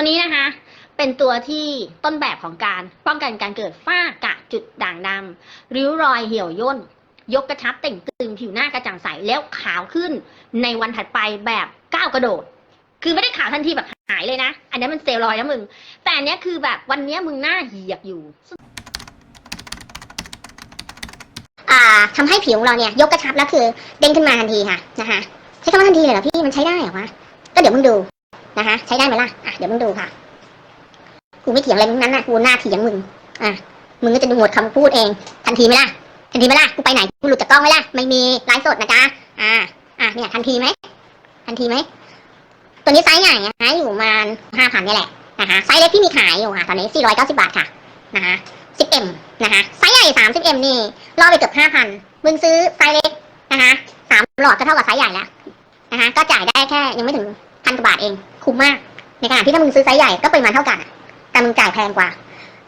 ตัวนี้นะคะ เป็นตัวที่ต้นแบบของการป้องกันการเกิดฝ้ากระจุดด่างดำริ้วรอยเหี่ยวย่น ยกกระชับเต่งตึงผิวหน้ากระจ่างใสแล้วขาวขึ้นในวันถัดไปแบบก้าวกระโดด คือไม่ได้ขาวทันทีแบบหายเลยนะ อันนี้มันเซลล์รอยนะมึง แต่อันนี้คือแบบวันนี้มึงหน้าเหี่ยบอยู่อ่าทำให้ผิวของเราเนี่ยยกกระชับแล้วคือ เด้งขึ้นมาทันทีค่ะนะคะใช้คำว่าทันทีเลยเหรอพี่มันใช้ได้เหรอวะก็เดี๋ยวมึงดูนะคะ ใช้ได้ไหมล่ะอะ เดี๋ยวมึงดูค่ะ กูไม่เถียงอะไรมึงนั้นนะกูหน้าเถียงมึง อะ มึงก็จะดูหมดคำพูดเอง ทันทีไหมล่ะ ทันทีไหมล่ะ กูไปไหน กูหลุดจากกล้องไหมล่ะ ไม่มีไลฟ์สดนะจ๊ะ อ่า อะ เนี่ย ทันทีไหม ทันทีไหม ตัวนี้ไซส์ใหญ่นะอยู่ประมาณห้าพันนี่แหละนะคะไซส์เล็กที่มีขายอยู่ค่ะ ตอนนี้สี่ร้อยเก้าสิบบาทค่ะ นะคะ 10m นะคะไซส์ใหญ่ 30m นี่ล่อไปเกือบห้าพันมึงซื้อไซส์เล็กนะคะสามหลอดก็เท่ากับไซส์ใหญ่แล้วนะคะก็จ่ายได้แค่ยังไม่ถึงพันกว่าบาทเอง คุ้มมาก ในขณะที่ถ้ามึงซื้อไซส์ใหญ่ก็ปริมาณเท่ากันแต่มึงจ่ายแพงกว่า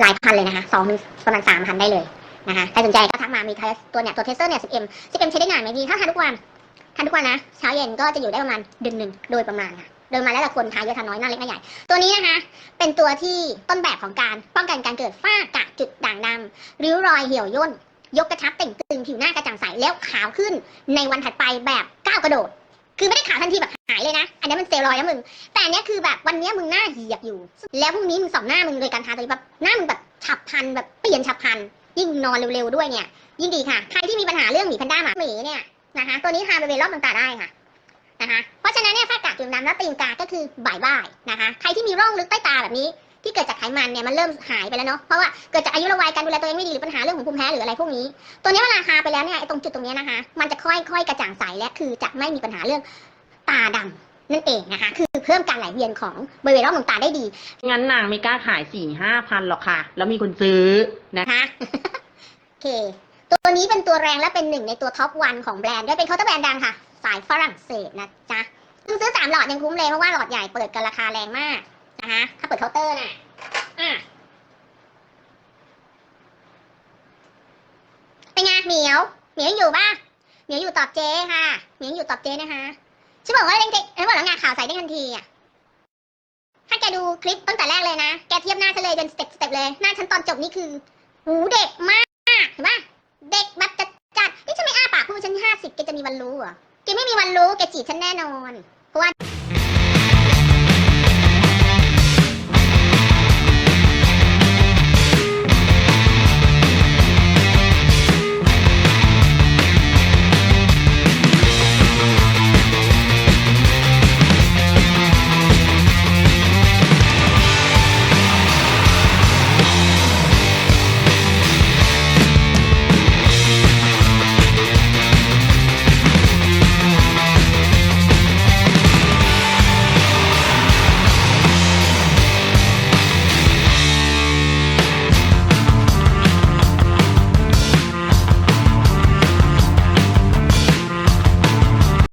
หลายพันเลยนะคะสองถึงประมาณสามพันได้เลยนะคะใครสนใจก็ทักมามีตัวเนี่ยตัวเทสเตอร์เนี่ย 10m 10m ใช้ได้นานไหมพี่ถ้าทานทุกวันทานทุกวันนะเช้าเย็นก็จะอยู่ได้ประมาณเดือนหนึ่งโดยประมาณค่ะโดยมาแล้วแต่คนทานเยอะทานน้อยหน้าเล็กหน้าใหญ่ ตัวนี้นะคะ เป็นตัวที่ต้นแบบของการป้องกันการเกิดฝ้ากระจุดด่างดำริ้วรอยเหี่ยวย่นยกกระชับเต่งตึงผิวหน้ากระจ่างใสแล้วขาวขึ้นในวันถัดไปแบบก้าวกระโดด คือไม่ได้ขาวทันทีแบบหายเลยนะ อันนี้มันเซลลอยนะมึง แต่อันเนี้ยคือแบบวันเนี้ยมึงหน้าเหยียบอยู่ แล้วพรุ่งนี้มึงสองหน้ามึงโดยการทาตัวนี้แบบหน้ามึงแบบฉับพลันแบบเปลี่ยนฉับพลัน ยิ่งนอนเร็วๆด้วยเนี่ย ยิ่งดีค่ะ ใครที่มีปัญหาเรื่องหมีแพนด้าหมาหมีเนี่ยนะคะ ตัวนี้ทาบริเวณรอบดวงตาได้ค่ะนะคะ เพราะฉะนั้นเนี่ยฝ้ากระจุดดำแล้วตีนกา ก็คือบ่ายบ่ายนะคะ ใครที่มีร่องลึกใต้ตาแบบนี้ ที่เกิดจากไขมันเนี่ยมันเริ่มหายไปแล้วเนาะเพราะว่าเกิดจากอายุรวัยการดูแลตัวเองไม่ดีหรือปัญหาเรื่องของภูมิแพ้หรืออะไรพวกนี้ ตัวนี้เวลาทาไปแล้วเนี่ยไอ้ตรงจุดตรงเนี้ยนะคะ มันจะค่อยๆ กระจ่างใสและคือจะไม่มีปัญหาเรื่องตาดำนั่นเองนะคะ คือเพิ่มการไหลเวียนของบริเวณรอบดวงตาได้ดี งั้นนางไม่กล้าขายสี่ห้าพันหรอกค่ะ แล้วมีคนซื้อนะนะคะโอเค ตัวนี้เป็นตัวแรงและเป็นหนึ่งในตัวท็อปวันของแบรนด์ด้วยเป็นเคาน์เตอร์แบรนด์ดังค่ะ สายฝรั่งเศสนะจ๊ะซึ่งซื้อสามหลอดยังคุ้มเลยเพราะว่าหลอดใหญ่เปิดกันราคาแรงมากนะคะถ้า เปิดเคาน์เตอร์น่ะอะเป็นไงเหมียวเหมียวยังอยู่ป่ะเหมียวอยู่ตอบเจค่ะเหมียวยังอยู่ตอบเจนะคะฉันบอกว่าเด้งเด้งเอ้ยบอกแล้วไงข่าวใส่เด้งทันทีอะถ้าแกดูคลิปตั้งแต่แรกเลยนะ แกเทียบหน้าฉันเลยเป็นสเต็ปสเต็ปเลย หน้าฉันตอนจบนี่คือ หูเด็กมาก เห็นปะเด็กแบบจัดจัดๆนี่ฉันไม่อ้าปากพูดว่าฉันห้าสิบแกจะมีวันรู้เหรอ แกไม่มีวันรู้ แกจีบฉันแน่นอน